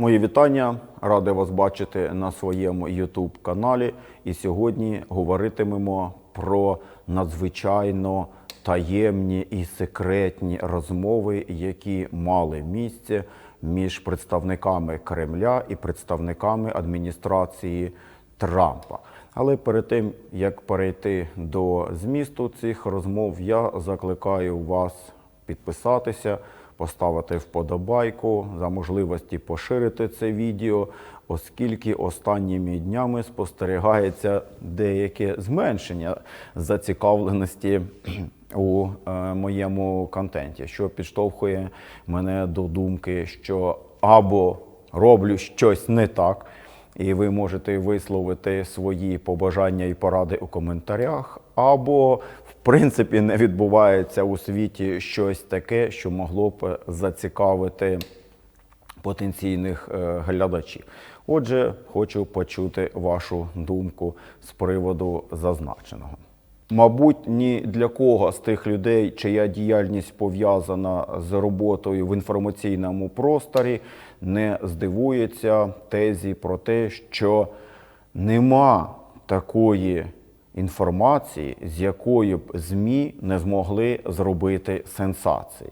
Мої вітання, радий вас бачити на своєму YouTube каналі. І сьогодні говоритимемо про надзвичайно таємні і секретні розмови, які мали місце між представниками Кремля і представниками адміністрації Трампа. Але перед тим як перейти до змісту цих розмов, я закликаю вас підписатися, поставити вподобайку за можливості поширити це відео, оскільки останніми днями спостерігається деяке зменшення зацікавленості у е, моєму контенті, що підштовхує мене до думки, що або роблю щось не так. І ви можете висловити свої побажання і поради у коментарях, або принципі не відбувається у світі щось таке, що могло б зацікавити потенційних е, глядачів. Отже, хочу почути вашу думку з приводу зазначеного. Мабуть, ні для кого з тих людей, чия діяльність пов'язана з роботою в інформаційному просторі, не здивується тезі про те, що нема такої інформації, з якою б ЗМІ не змогли зробити сенсації.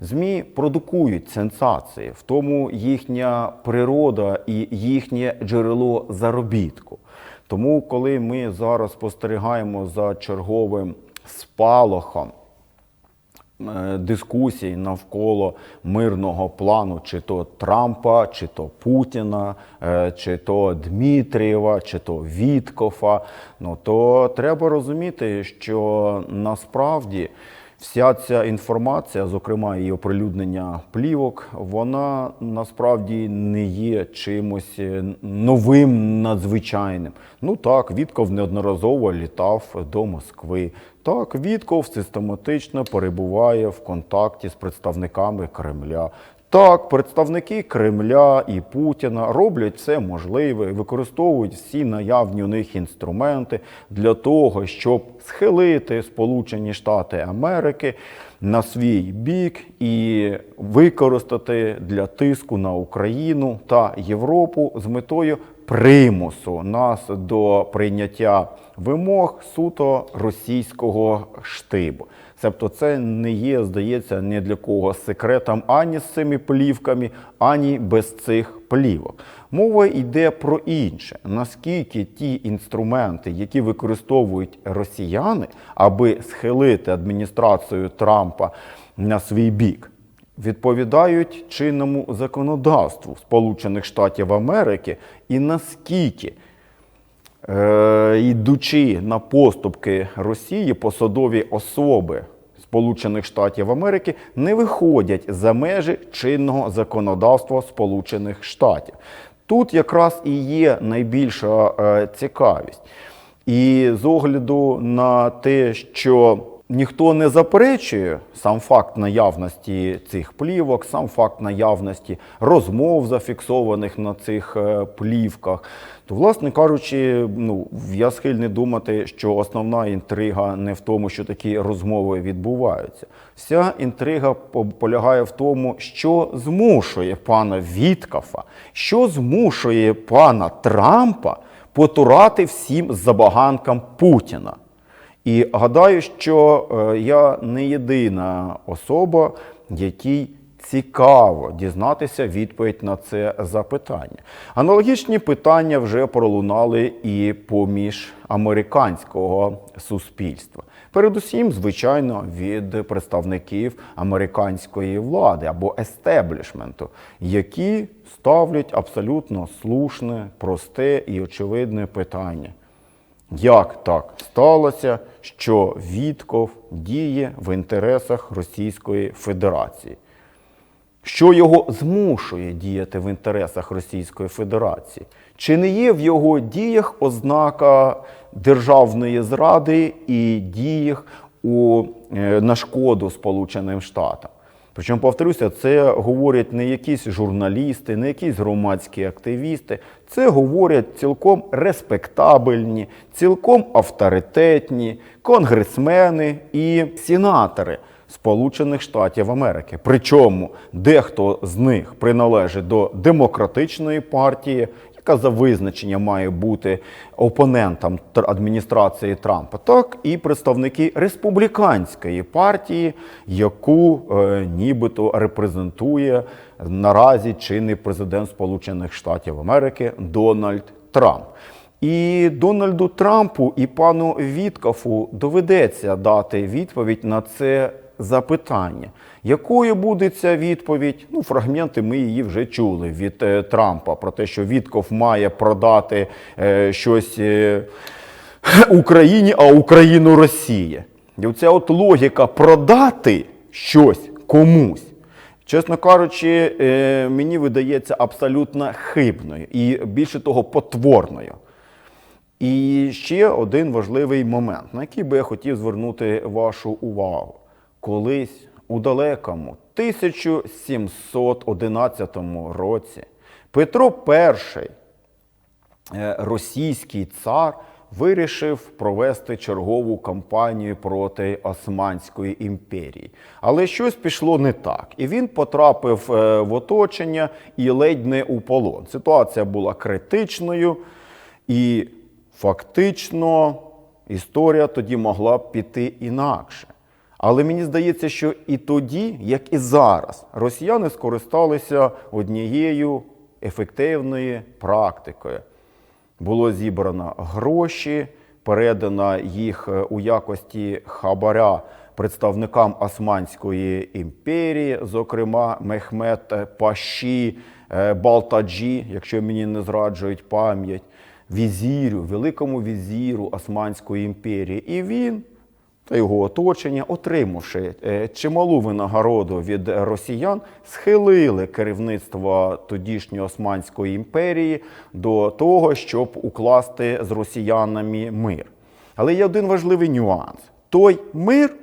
ЗМІ продукують сенсації, в тому їхня природа і їхнє джерело заробітку. Тому, коли ми зараз спостерігаємо за черговим спалахом дискусій навколо мирного плану, чи то Трампа, чи то Путіна, е, чи то Дмитрієва, чи то Віткофа, ну то треба розуміти, що насправді. Вся ця інформація, зокрема її оприлюднення плівок, вона насправді не є чимось е, новим надзвичайним. Ну так, Вітков неодноразово літав до Москви. Так, Вітков систематично перебуває в контакті з представниками Кремля. Так, представники Кремля і Путіна роблять все можливе, використовують всі наявні у них інструменти для того, щоб схилити Сполучені Штати Америки на свій бік і використати для тиску на Україну та Європу з метою примусу нас до прийняття вимог суто російського штибу. Тобто це не є, здається, ні для кого секретом ані з цими плівками, ані без цих плівок. Мова йде про інше. Наскільки ті інструменти, які використовують росіяни, аби схилити адміністрацію Трампа на свій бік, відповідають чинному законодавству Сполучених Штатів Америки, і наскільки Е, йдучи на поступки Росії, посадові особи Сполучених Штатів Америки не виходять за межі чинного законодавства Сполучених Штатів. Тут якраз і є найбільша е, цікавість. І з огляду на те, що ніхто не заперечує сам факт наявності цих плівок, сам факт наявності розмов, зафіксованих на цих е, плівках, то, власне кажучи, ну я схильний думати, що основна інтрига не в тому, що такі розмови відбуваються. Вся інтрига полягає в тому, що змушує пана Віткафа, що змушує пана Трампа потурати всім забаганкам Путіна. І гадаю, що е, я не єдина особа, якій цікаво дізнатися відповідь на це запитання. Аналогічні питання вже пролунали і поміж американського суспільства. Передусім, звичайно, від представників американської влади або естеблішменту, які ставлять абсолютно слушне, просте і очевидне питання. Як так сталося, що Вітков діє в інтересах Російської Федерації? Що його змушує діяти в інтересах Російської Федерації? Чи не є в його діях ознака державної зради і діях у, е, на шкоду Сполученим Штатам? Причому, повторюся, це говорять не якісь журналісти, не якісь громадські активісти. Це говорять цілком респектабельні, цілком авторитетні конгресмени і сенатори Сполучених Штатів Америки. Причому дехто з них приналежить до демократичної партії, яка за визначення має бути опонентом адміністрації Трампа, так і представники республіканської партії, яку е, нібито репрезентує наразі чинний президент Сполучених Штатів Америки Дональд Трамп. І Дональду Трампу і пану Віткафу доведеться дати відповідь на це запитання. Якою буде ця відповідь? Ну, фрагменти ми її вже чули від е, Трампа про те, що Вітков має продати е, щось е, Україні, а Україну Росії. І оця от логіка продати щось комусь. Чесно кажучи, е, мені видається абсолютно хибною і більше того, потворною. І ще один важливий момент, на який би я хотів звернути вашу увагу. Колись у далекому 1711 році Петро І, е, російський цар, вирішив провести чергову кампанію проти Османської імперії. Але щось пішло не так. І він потрапив е, в оточення і ледь не у полон. Ситуація була критичною. І фактично історія тоді могла б піти інакше. Але мені здається, що і тоді, як і зараз, росіяни скористалися однією ефективною практикою. Було зібрано гроші, передано їх е, у якості хабаря представникам Османської імперії, зокрема Мехмед Паші, е, Балтаджі, якщо мені не зраджують пам'ять, візірю, великому візіру Османської імперії. І він та його оточення, отримавши е, чималу винагороду від росіян, схилили керівництво тодішньої Османської імперії до того, щоб укласти з росіянами мир. Але є один важливий нюанс: той мир,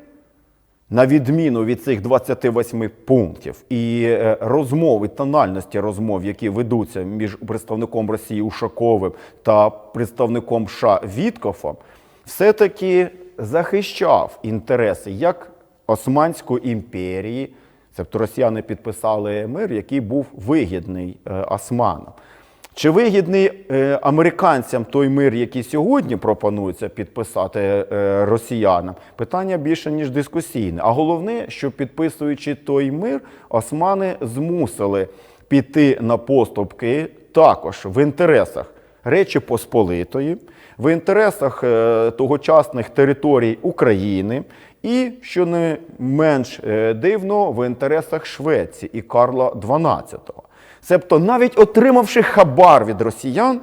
на відміну від цих 28 пунктів і е, розмов, і тональності розмов, які ведуться між представником Росії Ушаковим та представником США Віткофом, все-таки захищав інтереси як Османської імперії, тобто росіяни підписали мир, який був вигідний е, османам. Чи вигідний е, американцям той мир, який сьогодні пропонується підписати е, росіянам? Питання більше ніж дискусійне. А головне, що підписуючи той мир, османи змусили піти на поступки також в інтересах Речі Посполитої, в інтересах е, тогочасних територій України і, що не менш е, дивно, в інтересах Швеції і Карла XII. Себто, навіть отримавши хабар від росіян,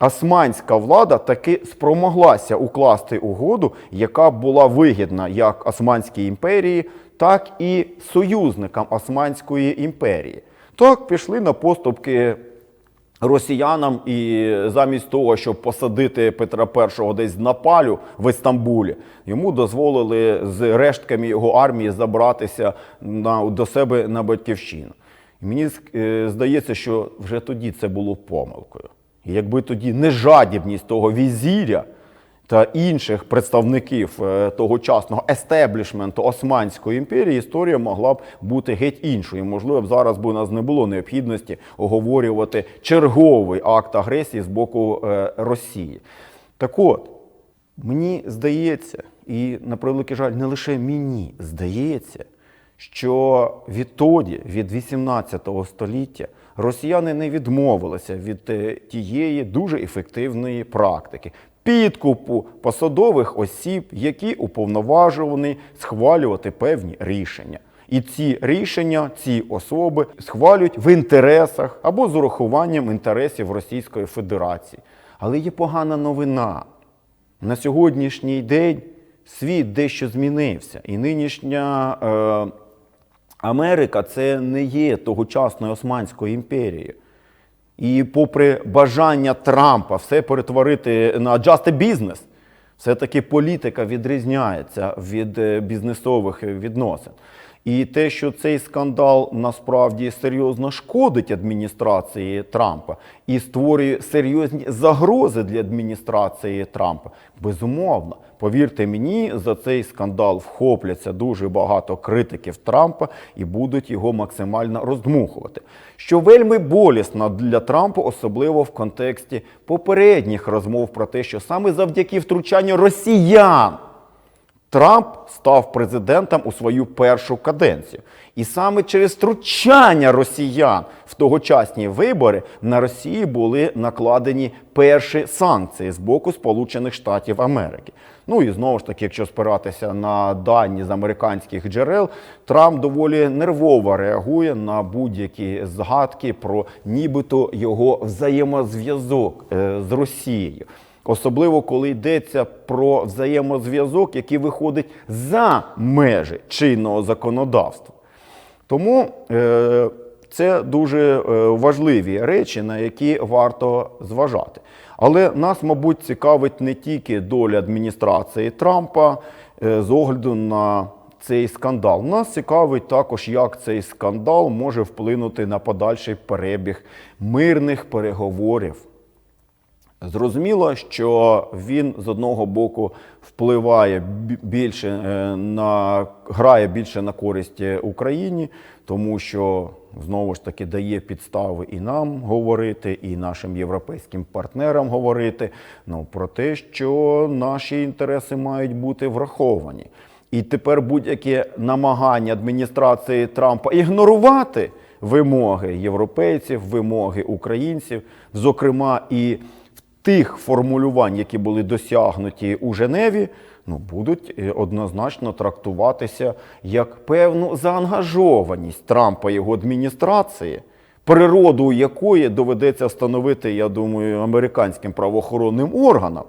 османська влада таки спромоглася укласти угоду, яка була вигідна як Османській імперії, так і союзникам Османської імперії. Так пішли на поступки росіянам, і замість того, щоб посадити Петра І десь на палю в Істамбулі, йому дозволили з рештками його армії забратися на, до себе на батьківщину. Мені е, здається, що вже тоді це було помилкою. І якби тоді не жадібність того візіря та інших представників е, тогочасного естеблішменту Османської імперії, історія могла б бути геть іншою. Можливо, б зараз би у нас не було необхідності оговорювати черговий акт агресії з боку е, Росії. Так от, мені здається, і на превеликий жаль, не лише мені здається, що відтоді, від 18 століття, росіяни не відмовилися від е, тієї дуже ефективної практики підкупу посадових осіб, які уповноважувані схвалювати певні рішення. І ці рішення, ці особи схвалюють в інтересах або з урахуванням інтересів Російської Федерації. Але є погана новина. На сьогоднішній день світ дещо змінився, і нинішня е, Америка це не є тогочасною Османською імперією. І попри бажання Трампа все перетворити на just a business, все-таки політика відрізняється від е, бізнесових відносин. І те, що цей скандал насправді серйозно шкодить адміністрації Трампа і створює серйозні загрози для адміністрації Трампа, безумовно. Повірте мені, за цей скандал вхопляться дуже багато критиків Трампа і будуть його максимально роздмухувати. Що вельми болісно для Трампа, особливо в контексті попередніх розмов про те, що саме завдяки втручанню росіян. Трамп став президентом у свою першу каденцію. І саме через втручання росіян в тогочасні вибори на Росії були накладені перші санкції з боку Сполучених Штатів Америки. Ну і знову ж таки, якщо спиратися на дані з американських джерел, Трамп доволі нервово реагує на будь-які згадки про нібито його взаємозв'язок е, з Росією. Особливо коли йдеться про взаємозв'язок, який виходить за межі чинного законодавства. Тому е, це дуже е, важливі речі, на які варто зважати. Але нас, мабуть, цікавить не тільки доля адміністрації Трампа е, з огляду на цей скандал. Нас цікавить також, як цей скандал може вплинути на подальший перебіг мирних переговорів. Зрозуміло, що він з одного боку впливає більше е, на грає більше на користь е, Україні, тому що знову ж таки дає підстави і нам говорити, і нашим європейським партнерам говорити ну, про те, що наші інтереси мають бути враховані. І тепер будь-яке намагання адміністрації Трампа ігнорувати вимоги європейців, вимоги українців, зокрема і тих формулювань, які були досягнуті у Женеві, ну, будуть е, однозначно трактуватися як певну заангажованість Трампа і його адміністрації, природу якої доведеться встановити, я думаю, американським правоохоронним органам.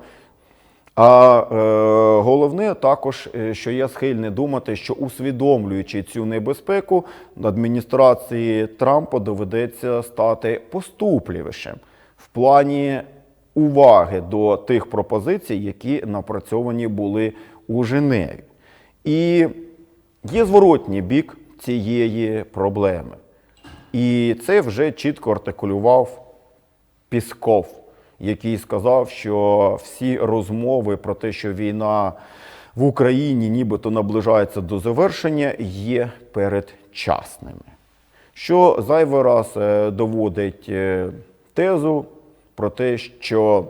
А е, головне також, е, що я схильний думати, що усвідомлюючи цю небезпеку, адміністрації Трампа доведеться стати поступливішим в плані уваги до тих пропозицій, які напрацьовані були у Женеві. І є зворотній бік цієї проблеми. І це вже чітко артикулював Пісков, який сказав, що всі розмови про те, що війна в Україні нібито наближається до завершення, є передчасними. Що зайвий раз е, доводить е, тезу про те, що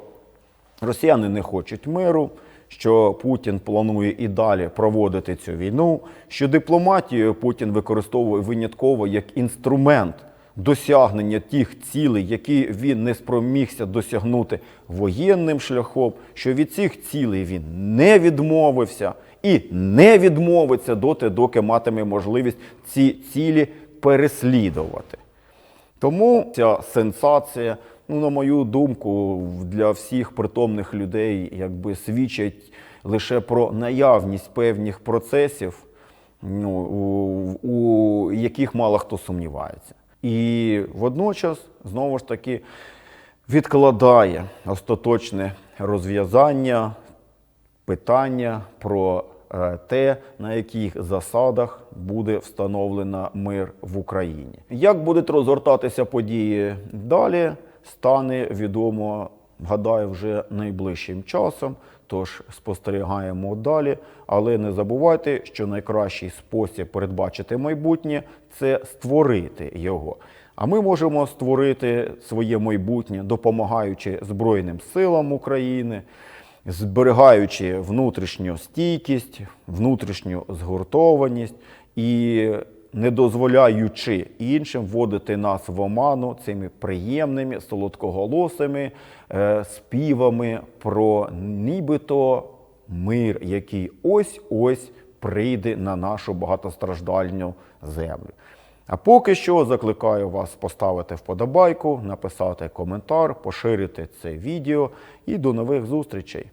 росіяни не хочуть миру, що Путін планує і далі проводити цю війну, що дипломатію Путін використовує винятково як інструмент досягнення тих цілей, які він не спромігся досягнути воєнним шляхом, що від цих цілей він не відмовився і не відмовиться доти, доки матиме можливість ці цілі переслідувати. Тому ця сенсація, ну, на мою думку, для всіх притомних людей якби свідчить лише про наявність певних процесів, ну, у, у яких мало хто сумнівається. І водночас, знову ж таки, відкладає остаточне розв'язання питання про е, те, на яких засадах буде встановлено мир в Україні. Як будуть розгортатися події далі, стане відомо, гадаю, вже найближчим часом. Тож спостерігаємо далі, але не забувайте, що найкращий спосіб передбачити майбутнє це створити його. А ми можемо створити своє майбутнє, допомагаючи Збройним силам України, зберігаючи внутрішню стійкість, внутрішню згуртованість і не дозволяючи іншим вводити нас в оману цими приємними солодкоголосими е, співами про нібито мир, який ось-ось прийде на нашу багатостраждальну землю. А поки що закликаю вас поставити вподобайку, написати коментар, поширити це відео і до нових зустрічей.